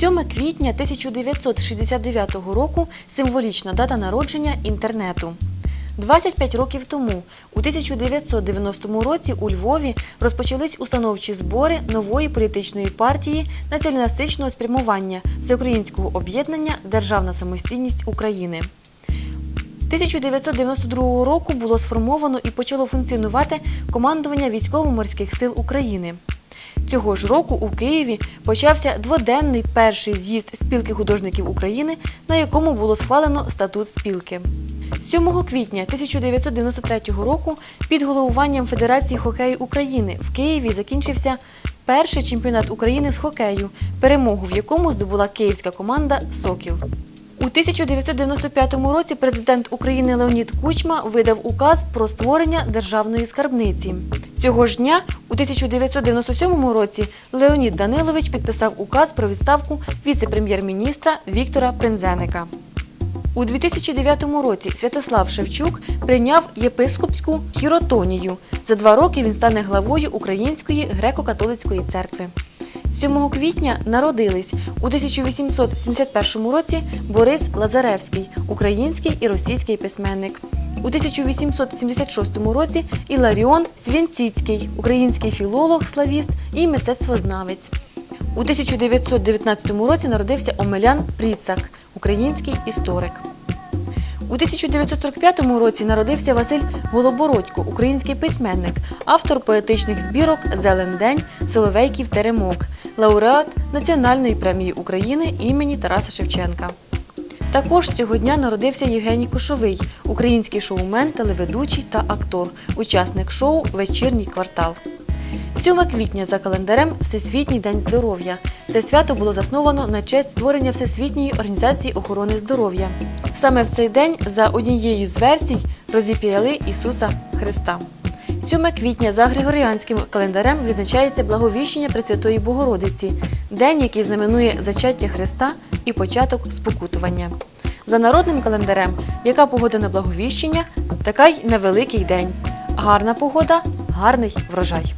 7 квітня 1969 року символічна дата народження інтернету. 25 років тому, у 1990 році у Львові розпочались установчі збори нової політичної партії націоналістичного спрямування Всеукраїнського об'єднання Державна самостійність України. 1992 року було сформовано і почало функціонувати командування військово-морських сил України. Цього ж року у Києві почався дводенний перший з'їзд спілки художників України, на якому було схвалено статут спілки. 7 квітня 1993 року під головуванням Федерації хокею України в Києві закінчився перший чемпіонат України з хокею, перемогу в якому здобула київська команда Сокіл. У 1995 році президент України Леонід Кучма видав указ про створення державної скарбниці. Цього ж дня, у 1997 році, Леонід Данилович підписав указ про відставку віце-прем'єр-міністра Віктора Пензеника. У 2009 році Святослав Шевчук прийняв єпископську хіротонію. За два роки він стане главою Української греко-католицької церкви. 7 квітня народились у 1871 році Борис Лазаревський, український і російський письменник. У 1876 році Іларіон Свінціцький, український філолог, славіст і мистецтвознавець. У 1919 році народився Омелян Пріцак, український історик. У 1945 році народився Василь Голобородько, український письменник, автор поетичних збірок Зелен день, Соловейків Теремок, лауреат Національної премії України імені Тараса Шевченка. Також цього дня народився Євгеній Кошовий, український шоумен, телеведучий та актор, учасник шоу Вечірній квартал. 7 квітня за календарем Всесвітній день здоров'я. Це свято було засновано на честь створення Всесвітньої організації охорони здоров'я. Саме в цей день, за однією з версій, розіп'яли Ісуса Христа. 7 квітня за Григоріанським календарем відзначається благовіщення Пресвятої Богородиці, день, який знаменує зачаття Христа і початок спокутування. За народним календарем, яка погода на благовіщення, така й невеликий день. Гарна погода, гарний врожай.